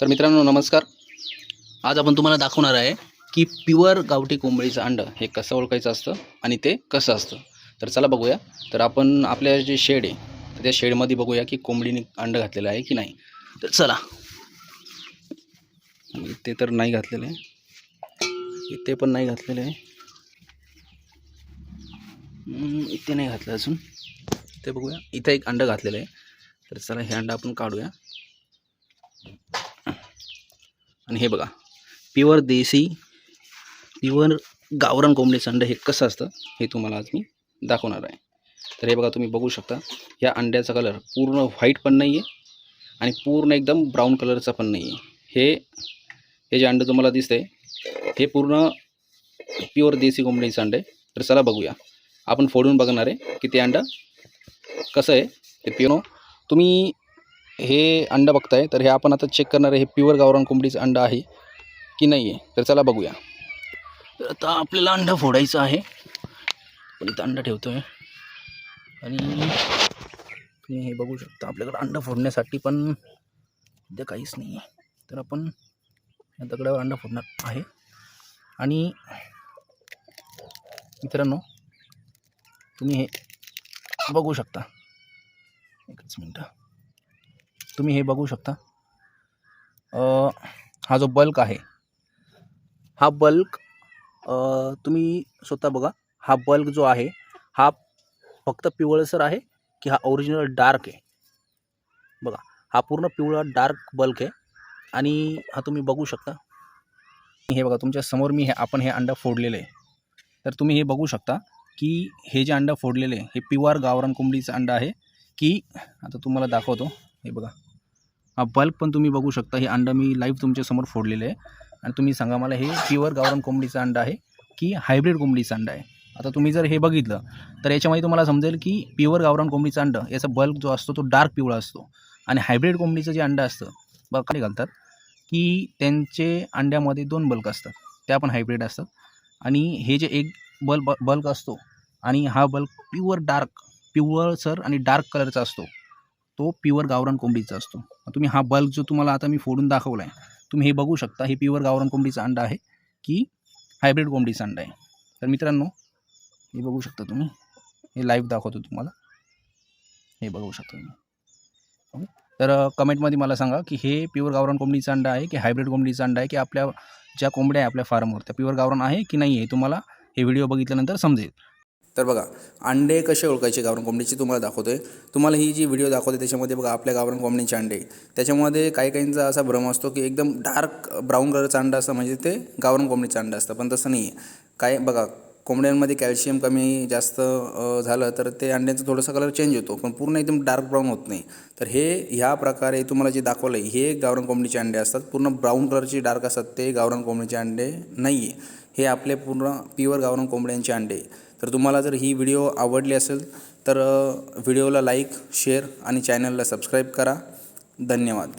तर मित्रांनो नमस्कार. आज आपण तुम्हाला दाखवणार आहे की प्युअर गावठी कोंबडीचं अंडं हे कसं ओळखायचं असतं आणि ते कसं असतं. तर चला बघूया. तर आपण आपल्या जे शेड आहे तर त्या शेडमध्ये बघूया की कोंबडीने अंडं घातलेलं आहे की नाही. तर चला. म्हणजे इथे तर नाही घातलेलं आहे. इथे पण नाही घातलेलं आहे. इथे नाही घातलं अजून. ते बघूया. इथं एक अंडं घातलेलं आहे. तर चला हे अंडं आपण काढूया. आणि हे बघा प्युअर देसी प्युअर गावरान कोंबडीचं अंडं हे कसं असतं हे तुम्हाला आज मी दाखवणार आहे. तर हे बघा तुम्ही बघू शकता या अंड्याचा कलर पूर्ण व्हाईट पण नाही आहे आणि पूर्ण एकदम ब्राऊन कलरचा पण नाही आहे हे हे जे अंडं तुम्हाला दिसतंय हे पूर्ण प्युअर देसी कोंबडीचं अंडं आहे. तर चला बघूया. आपण फोडून बघणार आहे की ते अंडं कसं आहे ते प्युअर तुम्ही हे अंडं बघताय तर हे आपण आता चेक करणार आहे हे प्युअर गावरान कोंबडीचं अंडं आहे की नाही आहे तर चला बघूया. तर आता आपल्याला अंडं फोडायचं आहे. पण इथं अंडं ठेवतो आहे आणि तुम्ही हे बघू शकता आपल्याकडं अंडं फोडण्यासाठी पण सध्या काहीच नाही आहे तर आपण या दगडावर अंडं फोडणार आहे. आणि मित्रांनो तुम्ही हे बघू शकता. एकच मिनटं. तुम्ही हे बघू शकता. हा जो बल्क आहे हा बल्क तुम्ही स्वतः बघा हा बल्क जो आहे हा फक्त पिवळसर आहे की हा ओरिजिनल डार्क आहे? बघा हा पूर्ण पिवळा डार्क बल्क आहे आणि हा तुम्ही बघू शकता. हे बघा तुमच्यासमोर मी हे आपण हे अंडं फोडलेलं आहे. तर तुम्ही हे बघू शकता की हे जे अंडं फोडलेलं आहे हे पिवार गावरान कोंबडीचं अंडं आहे की आता तुम्हाला दाखवतो. हे बघा. हा पण तुम्ही बघू शकता. हे अंडं मी लाईव्ह तुमच्यासमोर फोडलेलं आहे. आणि तुम्ही सांगा मला हे प्युअर गावरान कोंबडीचं अंडं आहे की हायब्रिड कोंबडीचं अंडं आहे? आता तुम्ही जर हे बघितलं तर याच्यामध्ये तुम्हाला समजेल की प्युअर गावरान कोंबडीचं अंडं याचा बल्क जो असतो तो डार्क पिवळा असतो. आणि हायब्रिड कोंबडीचं जे अंडं असतं बघा काय घालतात की त्यांचे अंड्यामध्ये दोन बल्क असतात. त्या पण हायब्रिड असतात. आणि हे जे एक बल्ब बल्क असतो आणि हा बल्क प्युअर डार्क पिवळसर आणि डार्क कलरचा असतो. तो प्युअर गावरान कोंबडीचा असतो. तुम्ही हा बल्ब जो तुम्हाला आता मी फोडून दाखवला आहे तुम्ही हे बघू शकता हे प्युअर गावरान कोंबडीचा अंडा आहे की हायब्रिड कोंबडीचा अंडा आहे. तर मित्रांनो हे बघू शकता तुम्ही. हे लाईव्ह दाखवतो तुम्हाला. हे बघू शकता तुम्ही. तर कमेंटमध्ये मला सांगा की हे प्युअर गावरान कोंबडीचा अंडा आहे की हायब्रिड कोंबडीचा अंडा आहे की आपल्या ज्या कोंबड्या आहे आपल्या फार्मवर त्या प्युअर गावरान आहे की नाही आहे तुम्हाला हे व्हिडिओ बघितल्यानंतर समजेल. तर बघा अंडे कसे ओळखायचे गावरान कोंबडीची तुम्हाला दाखवतोय. तुम्हाला ही जी व्हिडिओ दाखवते त्याच्यामध्ये बघा आपल्या गावरान कोंबडीचे अंडे. त्याच्यामध्ये काही काहींचा असा भ्रम असतो की एकदम डार्क ब्राऊन कलरचा अंडा असतं म्हणजे ते गावरान कोंबडीचं अंडं असतं. पण तसं नाही आहे काय बघा कोंबड्यांमध्ये कॅल्शियम कमी जास्त झालं तर ते अंड्यांचा थोडासा कलर चेंज होतो पण पूर्ण एकदम डार्क ब्राऊन होत नाही. तर हे ह्या प्रकारे तुम्हाला जे दाखवलं आहे हे गावरान कोंबडीचे अंडे असतात. पूर्ण ब्राऊन कलरचे डार्क असतात ते गावरान कोंबडीचे अंडे नाही आहे हे आपले पूर्ण प्युअर गावरान कोंबड्यांचे अंडे. आहे. तर तुम्हाला जर ही व्हिडिओ आवडली असेल तर व्हिडिओला लाईक शेअर आणि चॅनलला सबस्क्राईब करा. धन्यवाद.